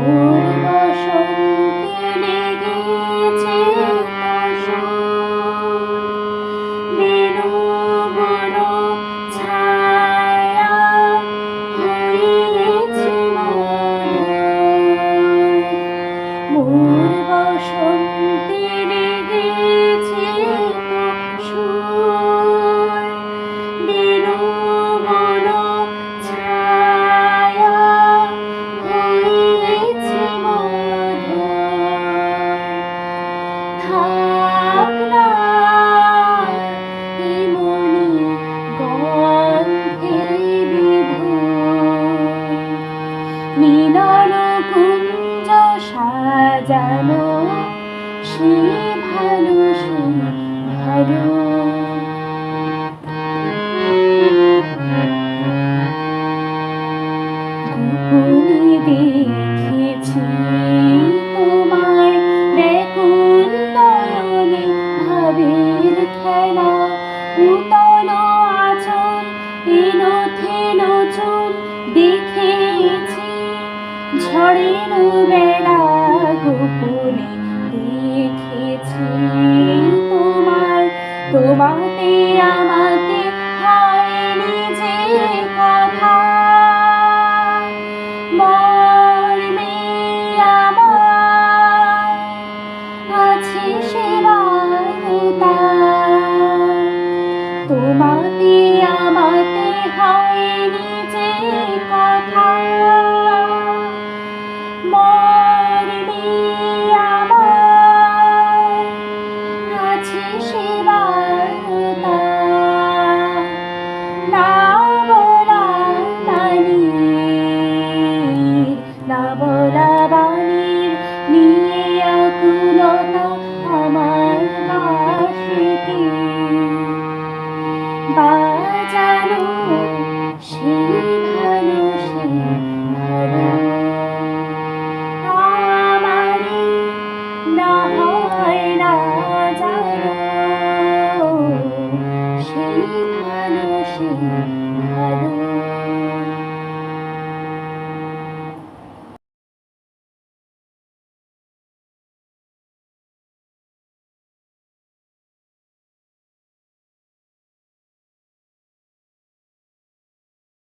Oh. মিলন কুঞ্জ সাজানো সে ভালো ভালো দেখেছি বেলা গোপনে দেখেছি তোমার। তোমাতে আমাতে হয়নি যে কথা। বাসিতে বাজানো সেই ভালো সেই ভালো আমারে না হয় না জানো সেই ভালো ভালো